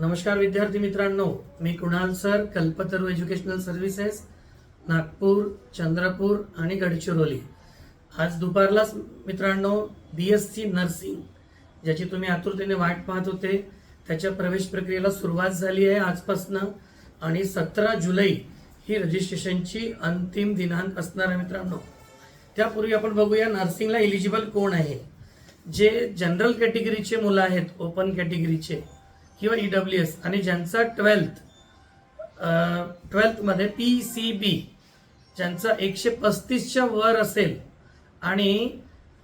नमस्कार विद्यार्थी मित्रांनो मी Kunal sir Kalpataru educational services Nagpur Chandrapur आणि गडचिरोली. आज दुपारलाच मित्रांनो बी एस सी नर्सिंग ज्याची तुम्ही आतुरतेने वाट पाहत होते त्याच्या प्रवेश प्रक्रियेला सुरुवात झाली आहे आजपासनं आणि सतरा जुलै ही रजिस्ट्रेशनची अंतिम दिनांक असणार आहे मित्रांनो. त्यापूर्वी आपण बघूया नर्सिंगला एलिजिबल कोण आहे. जे जनरल कॅटेगरीचे मुलं आहेत ओपन कॅटेगरीचे किंवा ई डब्ल्यू एस आणि ज्यांचा ट्वेल्थ ट्वेल्थमध्ये पी सी बी ज्यांचा एकशे पस्तीसच्या वर असेल आणि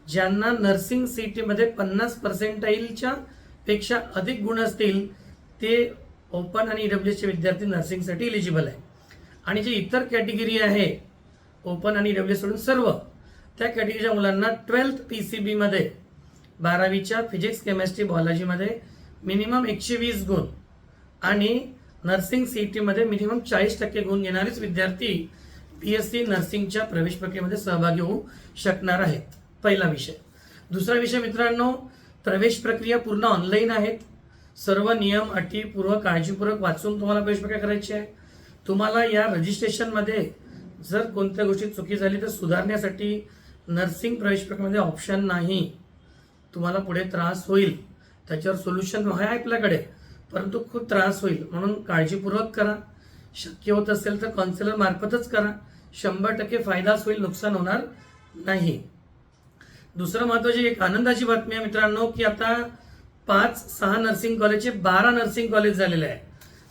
ज्यांना नर्सिंग सी टीमध्ये पन्नास पर्सेंटाईलच्या पेक्षा अधिक गुण असतील ते ओपन आणि ई डब्ल्यू एसचे विद्यार्थी नर्सिंगसाठी इलिजिबल आहे. आणि जे इतर कॅटेगरी आहे ओपन आणि डब्ल्यू सोडून सर्व त्या कॅटेगरीच्या मुलांना ट्वेल्थ पी सी बीमध्ये बारावीच्या फिजिक्स केमिस्ट्री बॉलॉजीमध्ये मिनिमम एकशे वीस गुण. आणि नर्सिंग सी टीमध्ये मिनिमम चाळीस टक्के गुण घेणारेच विद्यार्थी बी एस सी नर्सिंगच्या प्रवेश प्रक्रियेमध्ये सहभागी होऊ शकणार आहेत. पहिला विषय. दुसरा विषय मित्रांनो प्रवेश प्रक्रिया पूर्ण ऑनलाईन आहेत. सर्व नियम अटी पूर्व काळजीपूर्वक वाचून तुम्हाला प्रवेश प्रक्रिया करायची आहे. तुम्हाला या रजिस्ट्रेशनमध्ये जर कोणत्या गोष्टी चुकी झाली तर सुधारण्यासाठी नर्सिंग प्रवेश प्रक्रियेमध्ये ऑप्शन नाही. तुम्हाला पुढे त्रास होईल. त्याच्यावर सोल्युशन आहे आपल्याकडे. परंतु खूप त्रास होईल. म्हणून काळजीपूर्वक करा. शक्य होत असेल तर काउन्सिलर मार्फतच करा. शंभर टक्के फायदाच होईल नुकसान होणार नाही. दुसरं महत्त्वाची एक आनंदाची बातमी आहे मित्रांनो की आता पाच सहा नर्सिंग कॉलेजचे बारा नर्सिंग कॉलेज झालेले आहे.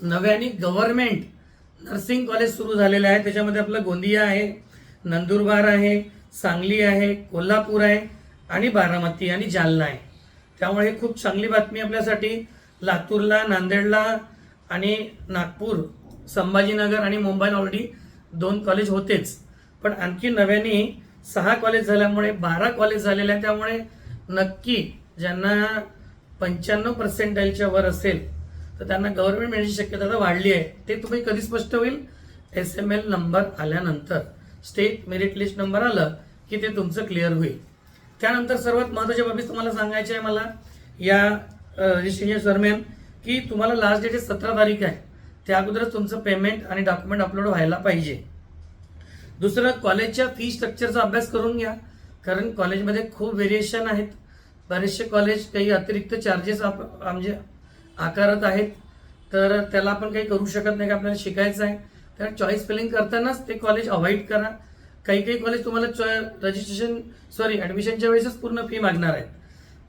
नव्याने गव्हर्नमेंट नर्सिंग कॉलेज सुरू झालेलं आहे. त्याच्यामध्ये आपलं गोंदिया आहे नंदुरबार आहे सांगली आहे कोल्हापूर आहे आणि बारामती आणि जालना आहे. त्यामुळे खूप चांगली बातमी आपल्यासाठी. लातूरला नांदेडला आणि नागपूर संभाजीनगर आणि मुंबईला ऑलरेडी दोन कॉलेज होतेच. पण आणखी नव्याने सहा कॉलेज झाल्यामुळे बारा कॉलेज झालेले आहे त्यामुळे नक्की ज्यांना पंच्याण्णव पर्सेंटाईलच्या वर असेल तर त्यांना गव्हर्नमेंट मिळण्याची शक्यता आता वाढली आहे. ते तुम्ही कधी स्पष्ट होईल? एस एम एल नंबर आल्यानंतर. स्टेट मेरिट लिस्ट नंबर आलं की ते तुमचं क्लिअर होईल. त्यानंतर सर्वात महत्त्वाच्या बाबीत तुम्हाला सांगायचे आहे मला या रजिस्ट्रेशन दरम्यान की तुम्हाला लास्ट डेट सतरा तारीख आहे. त्या अगोदरच तुमचं पेमेंट आणि डॉक्युमेंट अपलोड व्हायला पाहिजे. दुसरं कॉलेजच्या फी स्ट्रक्चरचा अभ्यास करून घ्या कारण कॉलेजमध्ये खूप व्हेरिएशन आहेत. बरेचसे कॉलेज काही अतिरिक्त चार्जेस आप म्हणजे आकारत आहेत. तर त्याला आपण काही करू शकत नाही का? आपल्याला शिकायचं आहे. तर चॉईस फिलिंग करतानाच ते कॉलेज अवॉइड करा. काही काही कॉलेज तुम्हाला रजिस्ट्रेशन सॉरी ॲडमिशनच्या वेळेसच पूर्ण फी मागणार आहेत.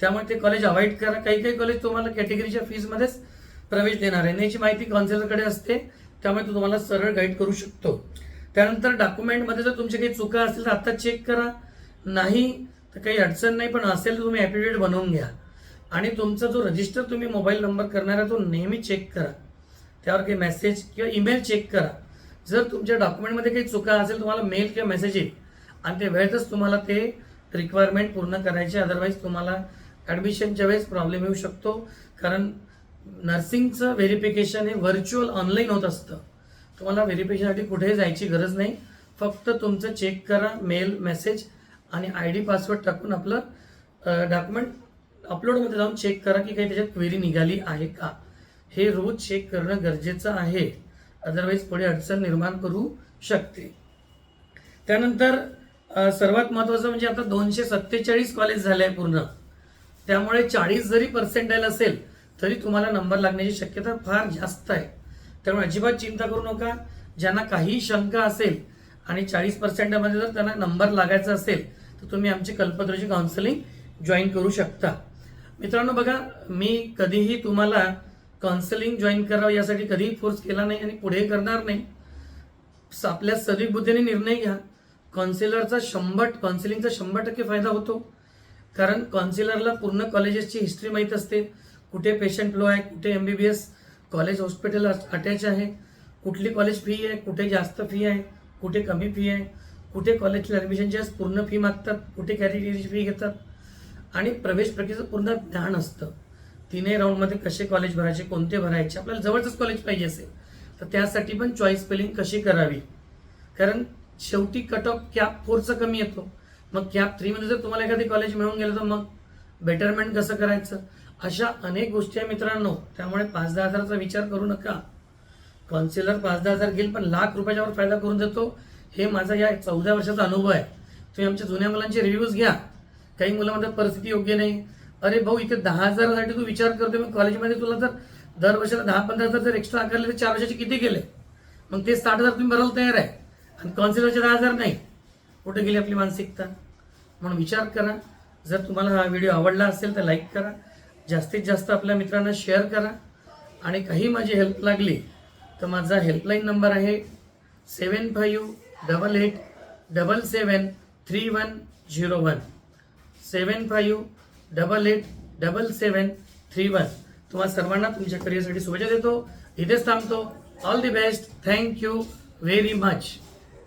त्यामुळे ते कॉलेज अवॉइड करा. काही काही कॉलेज तुम्हाला कॅटेगरीच्या फीजमध्येच प्रवेश देणार आहे. याची माहिती काउन्सिलरकडे असते. त्यामुळे तो तुम्हाला सरळ गाईड करू शकतो. त्यानंतर डॉक्युमेंटमध्ये जर तुमच्या काही चुका असतील तर आत्ता चेक करा. नाही तर काही अडचण नाही पण असेल तर तुम्ही ॲफिडेविट बनवून घ्या. आणि तुमचा जो रजिस्टर तुम्ही मोबाईल नंबर करणार आहे तो नेहमी चेक करा. त्यावर काही मेसेज किंवा ईमेल चेक करा. जर तुमच्या डॉक्युमेंटमध्ये काही चुका असेल तुम्हाला मेल किंवा मेसेज येईल आणि ते वेळेतच तुम्हाला ते रिक्वायरमेंट पूर्ण करायचे अदरवाईज तुम्हाला ॲडमिशनच्या वेळेस प्रॉब्लेम येऊ शकतो. कारण नर्सिंगचं व्हेरिफिकेशन हे व्हर्च्युअल ऑनलाईन होत असतं. तुम्हाला व्हेरिफिकेशनसाठी कुठेही जायची गरज नाही. फक्त तुमचं चेक करा मेल मेसेज आणि आय डी पासवर्ड टाकून आपलं डॉक्युमेंट अपलोडमध्ये जाऊन चेक करा की काही त्याच्यात क्वेरी निघाली आहे का. हे रोज चेक करणं गरजेचं आहे. अदरवाईज पुढे अडचण निर्माण करू शकते. त्यानंतर सर्वात महत्त्वाचं म्हणजे आता दोनशे सत्तेचाळीस कॉलेज झाले आहे पूर्ण. त्यामुळे चाळीस जरी पर्सेंटाईल असेल तरी तुम्हाला नंबर लागण्याची शक्यता फार जास्त आहे. त्यामुळे अजिबात चिंता करू नका. ज्यांना काही शंका असेल आणि चाळीस पर्सेंटमध्ये जर त्यांना नंबर लागायचा असेल तर तुम्ही आमची कल्पतरूची काउन्सिलिंग जॉईन करू शकता. मित्रांनो बघा मी कधीही तुम्हाला काउन्सिलिंग जॉईन करावं यासाठी कधीही फोर्स केला नाही आणि पुढे करणार नाही. स- आपल्या सदिबुद्धीने निर्णय घ्या. काउन्सिलरचा शंभर काउन्सिलिंगचा शंभर टक्के फायदा होतो. कारण काउन्सिलरला पूर्ण कॉलेजेसची हिस्ट्री माहीत असते. कुठे पेशंट लो आहे कुठे M B B S college hospital attach आहे. कुठली कॉलेज फी आहे कुठे जास्त फी आहे कुठे कमी फी आहे. कुठे कॉलेजला ॲडमिशनची पूर्ण फी मागतात कुठे कॅटेगरीची फी घेतात. आणि प्रवेश प्रक्रियेचं पूर्ण ज्ञान असतं. तिन्ही राऊंडमध्ये कसे कॉलेज भरायचे कोणते भरायचे आपल्याला जवळचंच कॉलेज पाहिजे असेल तर त्यासाठी पण चॉईस स्पेलिंग कशी करावी? कारण शेवटी कट ऑफ कॅप फोरचा कमी येतो. मग कॅप थ्रीमध्ये जर तुम्हाला एखादी कॉलेज मिळून गेलं तर मग बेटरमेंट कसं करायचं? अशा अनेक गोष्टी आहे मित्रांनो. त्यामुळे पाच दहा हजाराचा विचार करू नका. कॉन्सिलर पाच दहा हजार घेईल पण लाख रुपयाच्यावर फायदा करून देतो. हे माझा या चौदा वर्षाचा अनुभव आहे. तुम्ही आमच्या जुन्या मुलांचे रिव्ह्यूज घ्या. काही मुलं म्हणतात परिस्थिती योग्य नाही. अरे भाऊ इथे दहा हजारासाठी तू विचार करतो मग कॉलेजमध्ये तुला जर दर वर्षाला दहा पंधरा हजार जर एक्स्ट्रा आकारले तर चार वर्षाचे किती गेले? मग ते साठ हजार तुम्ही भरायला तयार आहे. आणि कॉन्सिलरचे दहा हजार नाही. कुठे गेली आपली मानसिकता? म्हणून विचार करा. जर तुम्हाला हा व्हिडिओ आवडला असेल तर लाईक करा. जास्तीत जास्त आपल्या मित्रांना शेअर करा. आणि काही माझी हेल्प लागली तर माझा हेल्पलाईन नंबर आहे seven five double eight double seven three one zero one seven five double eight double seven three one तुम्हा सर्वांना तुमच्या करिअरसाठी शुभेच्छा देतो. इथेच थांबतो. All the best thank you very much